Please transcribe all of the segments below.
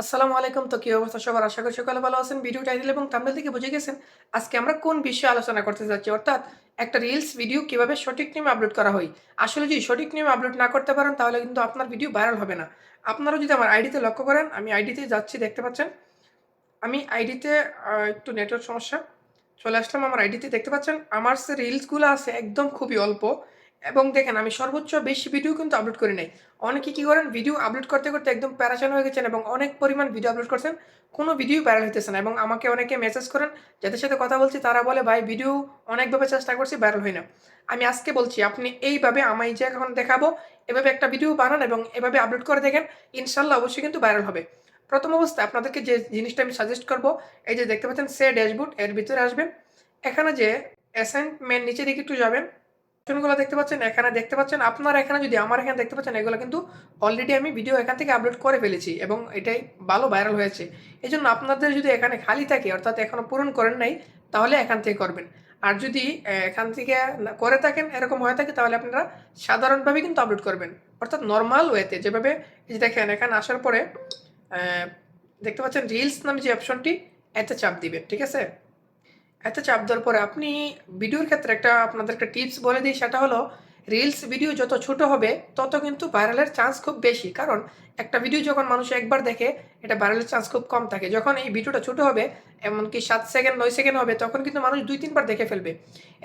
আসসালামু আলাইকুম। তো কি অবস্থা? সবার আশা করি সকালে ভালো আছেন। ভিডিও টাইটেল এবং থাম্বনেল থেকে বুঝে গেছেন আজকে আমরা কোন বিষয়ে আলোচনা করতে যাচ্ছি। অর্থাৎ একটা রিলস ভিডিও কীভাবে সঠিক নিয়মে আপলোড করা হয়। আসলে যদি সঠিক নিয়মে আপলোড না করতে পারেন, তাহলে কিন্তু আপনার ভিডিও ভাইরাল হবে না। আপনারা যদি আমার আইডিতে লক্ষ্য করেন, আমি আইডিতে যাচ্ছি, দেখতে পাচ্ছেন? আমি আইডিতে একটু নেটওয়ার্ক সমস্যা। চলে আসলাম আমার আইডিতে দেখতে পাচ্ছেন? আমার সে রিলসগুলো আছে, একদম খুবই অল্প। এবং দেখেন আমি সর্বোচ্চ বেশি ভিডিও কিন্তু আপলোড করি নাই। অনেকে কী করেন? ভিডিও আপলোড করতে করতে একদম প্যারাশান হয়ে গেছেন এবং অনেক পরিমাণ ভিডিও আপলোড করছেন, কোনো ভিডিও ভাইরাল হইতেছে না এবং আমাকে অনেকে মেসেজ করেন, যাদের সাথে কথা বলছি তারা বলে, ভাই ভিডিও অনেকভাবে চেষ্টা করছি ভাইরাল হয় না। আমি আজকে বলছি, আপনি এইভাবে আমি যে এখন দেখাবো, এভাবে একটা ভিডিও বানান এবং এভাবে আপলোড করে দেখেন, ইনশাল্লাহ অবশ্যই কিন্তু ভাইরাল হবে। প্রথম অবস্থায় আপনাদেরকে যে জিনিসটা আমি সাজেস্ট করব, এই যে দেখতে পাচ্ছেন, সে ড্যাশবোর্ড এর ভিতরে আসবেন। এখানে যে অ্যাসাইনমেন্ট নিচে দিকে একটু যাবেন অপশনগুলো দেখতে পাচ্ছেন, এখানে দেখতে পাচ্ছেন। আপনার এখানে যদি আমার এখানে দেখতে পাচ্ছেন, এগুলো কিন্তু অলরেডি আমি ভিডিও এখান থেকে আপলোড করে ফেলেছি এবং এটাই ভালো ভাইরাল হয়েছে। এই জন্য আপনাদের যদি এখানে খালি থাকে, অর্থাৎ এখনও পূরণ করেন নাই, তাহলে এখান থেকে করবেন। আর যদি এখান থেকে করে থাকেন, এরকম হয়ে থাকে, তাহলে আপনারা সাধারণভাবে কিন্তু আপলোড করবেন। অর্থাৎ নর্মাল ওয়েতে যেভাবে এই দেখেন, এখানে আসার পরে দেখতে পাচ্ছেন রিলস নামে যে অপশনটি এতে চাপ দিবেন ঠিক আছে? এত চাপ দেওয়ার পরে আপনি ভিডিওর ক্ষেত্রে একটা আপনাদের একটা টিপস বলে দিই, সেটা হলো রিলস ভিডিও যত ছোট হবে, তত কিন্তু ভাইরালের চান্স খুব বেশি। কারণ একটা ভিডিও যখন মানুষ একবার দেখে, এটা ভাইরালের চান্স খুব কম থাকে। যখন এই ভিডিওটা ছোট হবে, এমনকি সাত সেকেন্ড নয় সেকেন্ড হবে, তখন কিন্তু মানুষ দুই, তিনবার দেখে ফেলবে।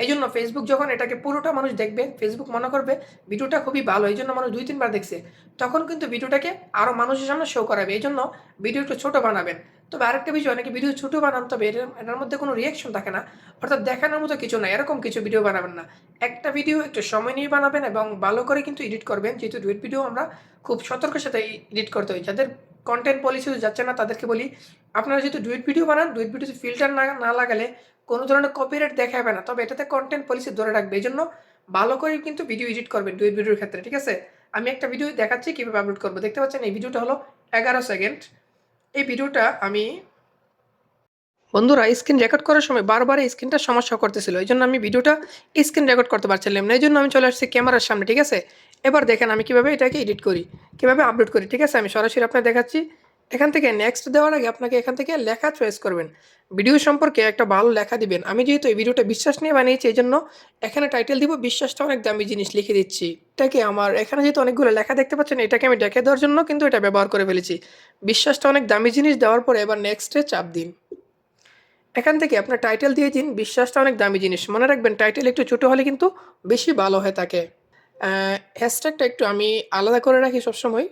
এই জন্য ফেসবুক যখন এটাকে পুরোটা মানুষ দেখবে ফেসবুক মনে করবে ভিডিওটা খুবই ভালো এই জন্য মানুষ দুই, তিনবার দেখছে, তখন কিন্তু ভিডিওটাকে আরও মানুষের সামনে শো করাবে। এই জন্য ভিডিও একটু ছোটো বানাবেন। তবে আরেকটা বিষয়, অনেকে ভিডিও ছোটো বানান, তবে এটার মধ্যে কোনো রিয়াকশন থাকে না। অর্থাৎ দেখানোর মতো কিছু না, এরকম কিছু ভিডিও বানাবেন না। একটা ভিডিও একটু সময় নিয়ে বানাবেন এবং ভালো করে কিন্তু এডিট করবেন। যেহেতু ডুয়েট ভিডিও আমরা খুব সতর্কের সাথে এডিট করতে হয়। যাদের কন্টেন্ট পলিসি যাচ্ছে না, তাদেরকে বলি, আপনারা যেহেতু ডুয়েট ভিডিও বানান ডুয়েট ভিডিওতে ফিল্টার না না লাগালে কোনো ধরনের কপিরাইট দেখাবে না। তবে এটাতে কন্টেন্ট পলিসি ধরে রাখবে। এই জন্য ভালো করে কিন্তু ভিডিও এডিট করবেন ডুয়েট ভিডিওর ক্ষেত্রে, ঠিক আছে? আমি একটা ভিডিও দেখাচ্ছি, কীভাবে আপলোড করব? দেখতে পাচ্ছেন, এই ভিডিওটা হলো এগারো সেকেন্ড এই ভিডিওটা আমি বন্ধুরা স্ক্রিন রেকর্ড করার সময় বারবার এই স্ক্রিনটা সমস্যা করতেছিল। এই জন্য আমি ভিডিওটা স্ক্রিন রেকর্ড করতে পারছিলাম না। এই জন্য আমি চলে আসছি ক্যামেরার সামনে, ঠিক আছে? এবার দেখেন আমি কীভাবে এটাকে এডিট করি, কীভাবে আপলোড করি, ঠিক আছে? আমি সরাসরি আপনার দেখাচ্ছি। এখান থেকে নেক্সট দেওয়ার আগে আপনাকে এখান থেকে লেখা চয়েস করবেন। ভিডিও সম্পর্কে একটা ভালো লেখা দিবেন। আমি যেহেতু এই ভিডিওটা বিশ্বাস নিয়ে বানিয়েছি, এই জন্য এখানে টাইটেল দিব, বিশ্বাসটা অনেক দামি জিনিস লিখে দিচ্ছি। এটাকে আমার, এখানে যেহেতু অনেকগুলো লেখা দেখতে পাচ্ছেন, এটাকে আমি ডেকে দেওয়ার জন্য কিন্তু এটা ব্যবহার করে ফেলেছি। বিশ্বাসটা অনেক দামি জিনিস দেওয়ার পরে এবার নেক্সটে চাপ দিন। এখান থেকে আপনার টাইটেল দিয়ে দিন, বিশ্বাসটা অনেক দামি জিনিস। মনে রাখবেন টাইটেল একটু ছোটো হলে কিন্তু বেশি ভালো হয়ে থাকে। হ্যাশট্যাগটা একটু আমি আলাদা করে রাখি সবসময়।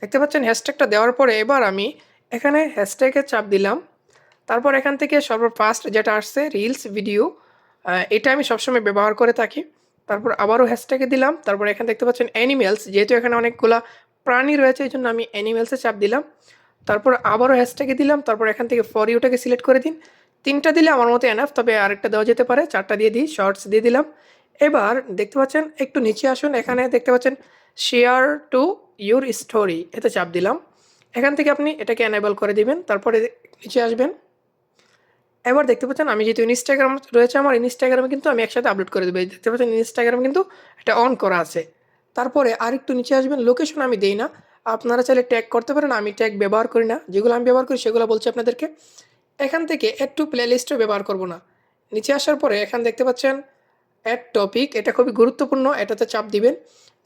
দেখতে পাচ্ছেন হ্যাশট্যাগটা দেওয়ার পরে এবার আমি এখানে হ্যাশট্যাগে চাপ দিলাম। তারপর এখান থেকে সর্বফার্স্ট যেটা আসছে রিলস ভিডিও এটা আমি সবসময় ব্যবহার করে থাকি। তারপর আবারও হ্যাশট্যাগে দিলাম। তারপর এখানে দেখতে পাচ্ছেন অ্যানিমেলস যেহেতু এখানে অনেকগুলা প্রাণী রয়েছে এই জন্য আমি অ্যানিমেলসে চাপ দিলাম। তারপর আবারও হ্যাশট্যাগে দিলাম। তারপর এখান থেকে ফর ইউটাকে সিলেক্ট করে দিন। তিনটা দিলে আমার মতো এনাফ তবে আরেকটা দেওয়া যেতে পারে। চারটা দিয়ে দিই শর্টস দিয়ে দিলাম। এবার দেখতে পাচ্ছেন, একটু নিচে আসুন, এখানে দেখতে পাচ্ছেন শেয়ার টু ইউর স্টোরি এতে চাপ দিলাম। এখান থেকে আপনি এটাকে এনেবল করে দিবেন, তারপরে নিচে আসবেন। এবার দেখতে পাচ্ছেন, আমি যেহেতু ইনস্টাগ্রাম রয়েছে, আমার ইনস্টাগ্রামে কিন্তু আমি একসাথে আপলোড করে দেবো। দেখতে পাচ্ছেন ইনস্টাগ্রাম কিন্তু এটা অন করা আছে। তারপরে আরেকটু নিচে আসবেন লোকেশন আমি দেই না। আপনারা চাইলে ট্যাগ করতে পারেন, আমি ট্যাগ ব্যবহার করি না। যেগুলো আমি ব্যবহার করি, সেগুলো বলছি আপনাদেরকে। এখান থেকে একটু প্লে লিস্টও ব্যবহার করব না। নিচে আসার পরে এখান দেখতে পাচ্ছেন অ্যাড টপিক এটা খুবই গুরুত্বপূর্ণ, এটাতে চাপ দিবেন।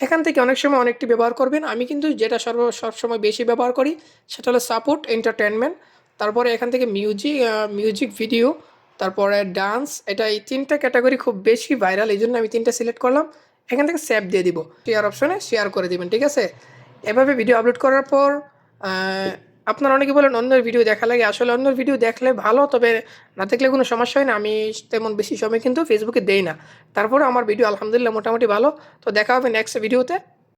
এখান থেকে অনেক সময় অনেকটি ব্যবহার করবেন। আমি কিন্তু যেটা সর্ব, সবসময় বেশি ব্যবহার করি, সেটা হলো সাপোর্ট এন্টারটেনমেন্ট তারপরে এখান থেকে মিউজিক মিউজিক ভিডিও তারপরে ডান্স এটা এই তিনটা ক্যাটাগরি খুব বেশি ভাইরাল এই জন্য আমি তিনটা সিলেক্ট করলাম। এখান থেকে সেভ দিয়ে দিব। শেয়ার অপশনে শেয়ার করে দিবেন, ঠিক আছে? এভাবে ভিডিও আপলোড করার পর আপনারা অনেকে বলেন অন্যের ভিডিও দেখা লাগে। আসলে অন্যের ভিডিও দেখলে ভালো, তবে না দেখলে কোনো সমস্যা হয় না। আমি তেমন বেশি সময় কিন্তু ফেসবুকে দেই না। তারপরে আমার ভিডিও আলহামদুলিল্লাহ মোটামুটি ভালো। তো দেখা হবে নেক্সট ভিডিওতে